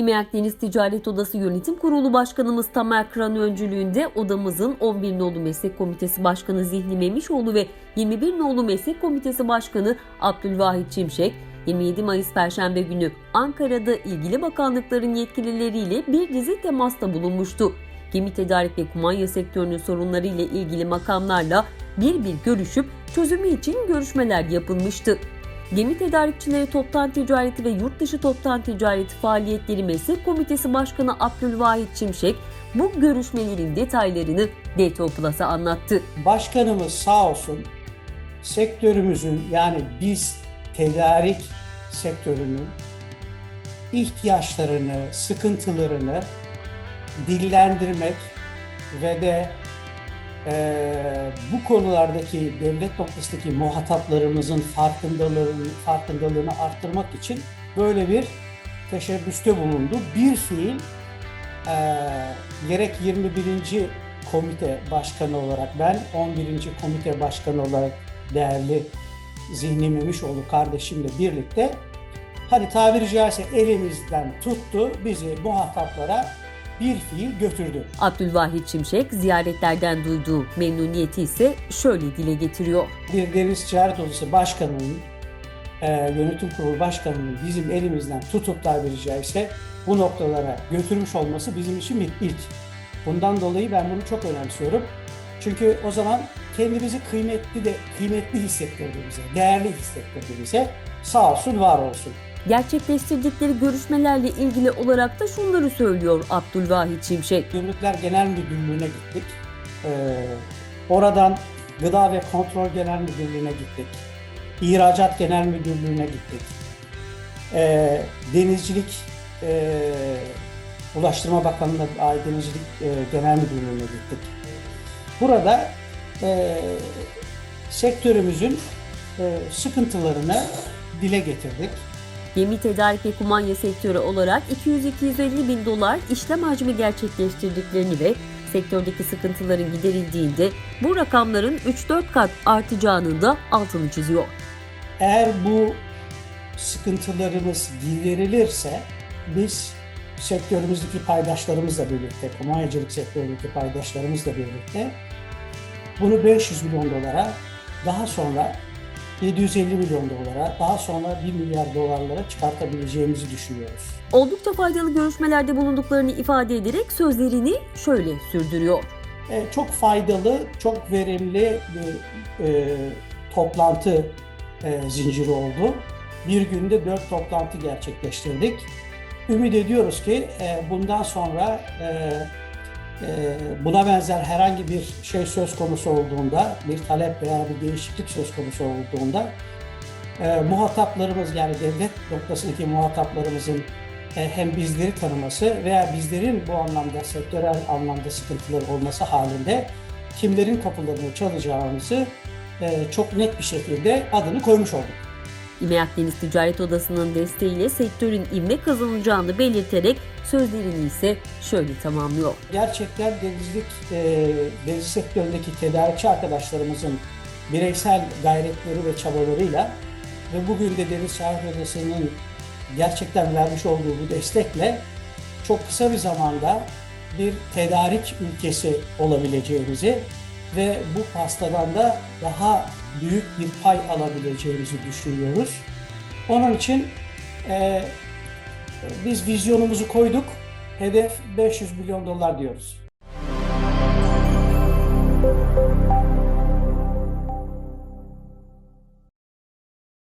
İMEAK Deniz Ticaret Odası Yönetim Kurulu Başkanımız Tamer Kıran öncülüğünde odamızın 11 Nolu Meslek Komitesi Başkanı Zihni Memişoğlu ve 21 Nolu Meslek Komitesi Başkanı Abdülvahit Çimşek, 27 Mayıs Perşembe günü Ankara'da ilgili bakanlıkların yetkilileriyle bir dizi temasta bulunmuştu. Gemi tedarik ve kumanya sektörünün sorunları ile ilgili makamlarla bir bir görüşüp çözümü için görüşmeler yapılmıştı. Gemi Tedarikçileri Toptan Ticareti ve Yurt Dışı Toptan Ticareti Faaliyetleri Meslek Komitesi Başkanı Abdülvahit Çimşek bu görüşmelerin detaylarını DTO Plus'a anlattı. Başkanımız sağ olsun sektörümüzün yani biz tedarik sektörünün ihtiyaçlarını, sıkıntılarını dillendirmek ve de eee, bu konulardaki devlet noktasındaki muhataplarımızın farkındalığını, farkındalığını arttırmak için böyle bir teşebbüste bulundu. Bir fiil eee, gerek 21. komite başkanı olarak ben 11. komite başkanı olarak değerli Zihni Memişoğlu kardeşimle birlikte hani tabiri caizse elimizden tuttu bizi muhataplara bir fiil götürdü. Abdülvahit Çimşek ziyaretlerden duyduğu memnuniyeti ise şöyle dile getiriyor. bir Deniz Ticaret Odası Başkanı'nın, e, yönetim kurulu başkanının bizim elimizden tutup tabiri caizse bu noktalara götürmüş olması bizim için bir ilk. Bundan dolayı ben bunu çok önemsiyorum. Çünkü o zaman kendimizi kıymetli de kıymetli hissettirdi bize, değerli hissettirdi bize. Sağ olsun, var olsun. Gerçekleştirdikleri görüşmelerle ilgili olarak da şunları söylüyor Abdülvahit Çimşek. Gümrükler Genel Müdürlüğü'ne gittik. Ee, oradan Gıda ve Kontrol Genel Müdürlüğü'ne gittik. İhracat Genel Müdürlüğü'ne gittik. Ee, denizcilik e, Ulaştırma Bakanlığı'na Denizcilik e, Genel Müdürlüğü'ne gittik. Burada e, sektörümüzün e, sıkıntılarını dile getirdik. Gemi tedarik ve kumanya sektörü olarak 200-250 bin dolar işlem hacmi gerçekleştirdiklerini ve sektördeki sıkıntıların giderildiğinde bu rakamların 3-4 kat artacağının da altını çiziyor. Eğer bu sıkıntılarımız giderilirse biz sektörümüzdeki paydaşlarımızla birlikte, kumanyacılık sektöründeki paydaşlarımızla birlikte bunu 500 milyon dolara daha sonra 750 milyon dolara daha sonra 1 milyar dolarlara çıkartabileceğimizi düşünüyoruz. Oldukça faydalı görüşmelerde bulunduklarını ifade ederek sözlerini şöyle sürdürüyor. E, çok faydalı, çok verimli bir e, toplantı e, zinciri oldu. Bir günde dört toplantı gerçekleştirdik. Ümit ediyoruz ki e, bundan sonra e, buna benzer herhangi bir şey söz konusu olduğunda, bir talep veya bir değişiklik söz konusu olduğunda e, muhataplarımız yani devlet noktasındaki muhataplarımızın e, hem bizleri tanıması veya bizlerin bu anlamda sektörel anlamda sıkıntıları olması halinde kimlerin kapılarını çalacağımızı e, çok net bir şekilde adını koymuş olduk. İMEAK Deniz Ticaret Odası'nın desteğiyle sektörün ivme kazanacağını belirterek sözlerini ise şöyle tamamlıyor. Gerçekten denizlik, e, deniz sektöründeki tedarikçi arkadaşlarımızın bireysel gayretleri ve çabalarıyla ve bugün de Deniz Ticaret Odası'nın gerçekten vermiş olduğu bu destekle çok kısa bir zamanda bir tedarik ülkesi olabileceğimizi ve bu pastadan da daha büyük bir pay alabileceğimizi düşünüyoruz. Onun için e, biz vizyonumuzu koyduk. Hedef 500 milyon dolar diyoruz.